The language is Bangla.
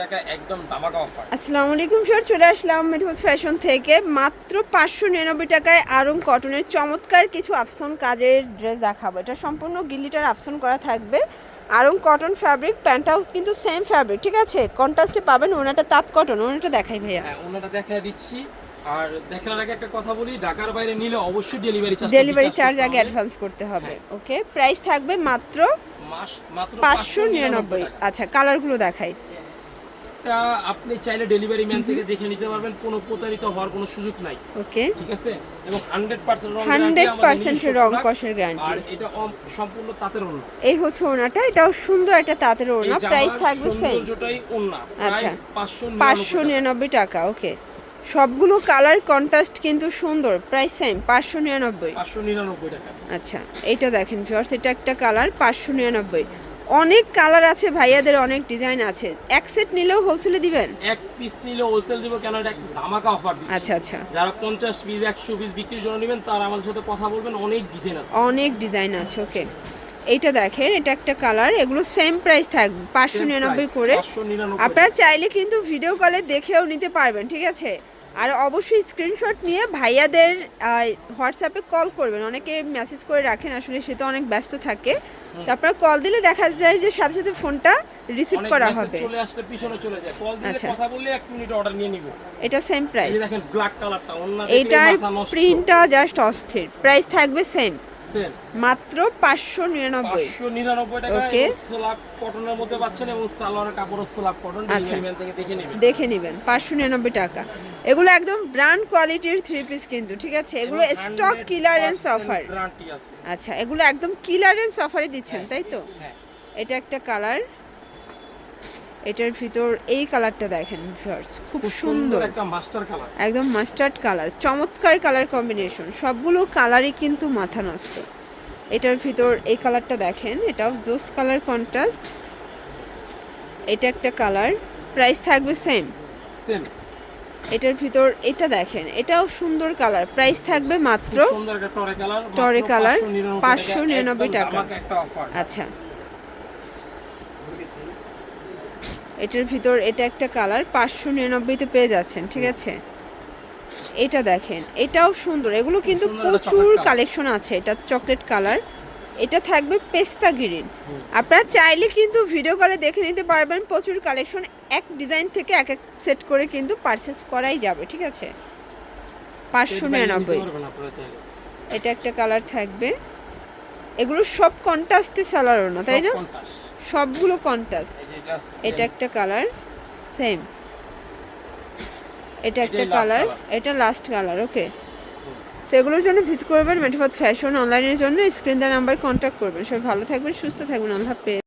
টাকা একদম ধামাকা অফার আসসালামু আলাইকুম স্যার চলে আসলাম মেঠোদ ফ্যাশন থেকে। মাত্র পাঁচশো নিরানব্বই টাকায় আরং কটনের চমৎকার কিছু আফসন কাজের ড্রেস দেখাবো। এটা সম্পূর্ণ গিল্লিটার আফসন করা থাকবে। আরং কটন ফ্যাব্রিক প্যান্টটাও কিন্তু সেম ফ্যাব্রিক ঠিক আছে? কন্ট্রাস্টে পাবেন ওনাটা তাঁত কটন ওনাটা দেখাই ভাইয়া। হ্যাঁ ওনাটা দেখা দিচ্ছি। আর দেখার আগে একটা কথা বলি ঢাকার বাইরে নিলে অবশ্যই ডেলিভারি চার্জ ডেলিভারি চার্জ আগে অ্যাডভান্স করতে হবে ওকে প্রাইস থাকবে মাত্র মাত্র পাঁচশো নিরানব্বই। আচ্ছা কালারগুলো দেখাই। এটা আপনি চাইলে ডেলিভারি ম্যান থেকে দেখে নিতে পারবেন কোনো প্রতারিত হওয়ার কোনো সুযোগ নাই। ওকে। ঠিক আছে? এবং হান্ড্রেড পার্সেন্ট রং হান্ড্রেড guarantee আমাদের পার্সেন্টের নিজস্ব রং product। কষের গ্যারান্টি আর এটা সম্পূর্ণ তাঁতের ওড়না। এই হচ্ছে ওনাটা এটাও সুন্দর একটা তাঁতের ওড়না প্রাইস থাকবে সেম সৌন্দর্যটাই ওড়না আচ্ছা। প্রাইস পাঁচশো পাঁচশো নিরানব্বই টাকা ওকে। সবগুলো কালার কন্ট্রাস্ট কিন্তু সুন্দর প্রাইস সেম পাঁচশো নিরানব্বই। পাঁচশো নিরানব্বই টাকা। আচ্ছা এটা দেখেন ফিওর্স এটা একটা কালার পাঁচশো নিরানব্বই। অনেক কালার আছে ভাইয়াদের অনেক ডিজাইন আছে। এক সেট নিলেও হোলসেলে দিবেন? এক পিস নিলে হোলসেল দিব কেন? এটা একটা ধামাকা অফার দিচ্ছি। আচ্ছা আচ্ছা। যারা পঞ্চাশ পিস একশো পিস বিক্রির জন্য নেবেন তারা আমাদের সাথে কথা বলবেন অনেক ডিজাইন আছে। অনেক ডিজাইন আছে ওকে এইটা দেখেন এটা একটা কালার এগুলো সেম প্রাইস থাকবে পাঁচশো নিরানব্বই করে। আপনারা চাইলে কিন্তু ভিডিও কলে দেখেও নিতে পারবেন ঠিক আছে? আর অবশ্যই স্ক্রিনশট নিয়ে ভাইয়াদের হোয়াটসঅ্যাপে কল করবেন। অনেকে মেসেজ করে রাখেন আসলে সে তো অনেক ব্যস্ত থাকে। তারপর কল দিলে দেখা যায় যে সাথে সাথে ফোনটা রিসিভ করা হবে। চলে আসলে পিছনে চলে যায়। কল দিলে আচ্ছা। কথা বললে 1 মিনিট অর্ডার নিয়ে নিব। এটা সেম প্রাইস দেখেন ব্ল্যাক কালারটা অন্য এইটার প্রিন্টটা জাস্ট অস্থির। প্রাইস থাকবে সেম মাত্র পাঁচশো নিরানব্বই। পাঁচশো নিরানব্বই টাকা. সোলাপ কটনের মধ্যে পাচ্ছেন এবং সালোয়ারের কাপড় সোলাপ কটন আচ্ছা। দেখে নেবেন। দেখে নেবেন পাঁচশো নিরানব্বই টাকা। এগুলো একদম ব্র্যান্ড কোয়ালিটির থ্রি পিস কিন্তু ঠিক আছে? এগুলো স্টক কিলারেন্স অফার আচ্ছা এগুলো একদম কিলারেন্স অফারে দিচ্ছেন তাই তো? হ্যাঁ। এটা একটা কালার এটার ভিতর এই কালারটা দেখেন ভিউয়ার্স খুব সুন্দর একটা মাস্টার কালার একদম মাস্টার্ড কালার চমৎকার কালার কম্বিনেশন সবগুলো কালারই কিন্তু মাথা নষ্ট। এটার ভিতর এই কালারটা দেখেন এটাও জোস কালার কন্ট্রাস্ট এটা একটা কালার প্রাইস থাকবে সেম সেম এটার ভিতর এটা দেখেন এটাও সুন্দর কালার প্রাইস থাকবে মাত্র সুন্দর একটা টরে কালার টরে কালার, 599 599 টাকা। আচ্ছা। এটার ভিতর এটা একটা কালার পাঁচশো নিরানব্বইতে পেয়ে যাচ্ছেন ঠিক আছে? এটা দেখেন এটাও সুন্দর এগুলো কিন্তু প্রচুর কালেকশন আছে এটা চকলেট কালার এটা থাকবে পেস্তা গ্রিন। আপনারা চাইলে কিন্তু ভিডিও কলে দেখে নিতে পারবেন প্রচুর কালেকশন এক ডিজাইন থেকে এক এক সেট করে কিন্তু পারচেস করাই যাবে ঠিক আছে? পাঁচশো নিরানব্বই। এটা একটা কালার থাকবে। এগুলো সব কন্ট্রাস্টে সালারও না তাই না? সবগুলো কন্ট্রাস্ট এটা একটা কালার সেম এটা একটা কালার এটা লাস্ট কালার ওকে তো এগুলোর জন্য ভিজিট করবেন মেঠোপাত ফ্যাশন অনলাইনের জন্য। স্ক্রিন দেওয়ার নাম্বার কন্ট্যাক্ট করবেন। সবাই ভালো থাকবেন সুস্থ থাকবেন আল্লাহ হাফেজ।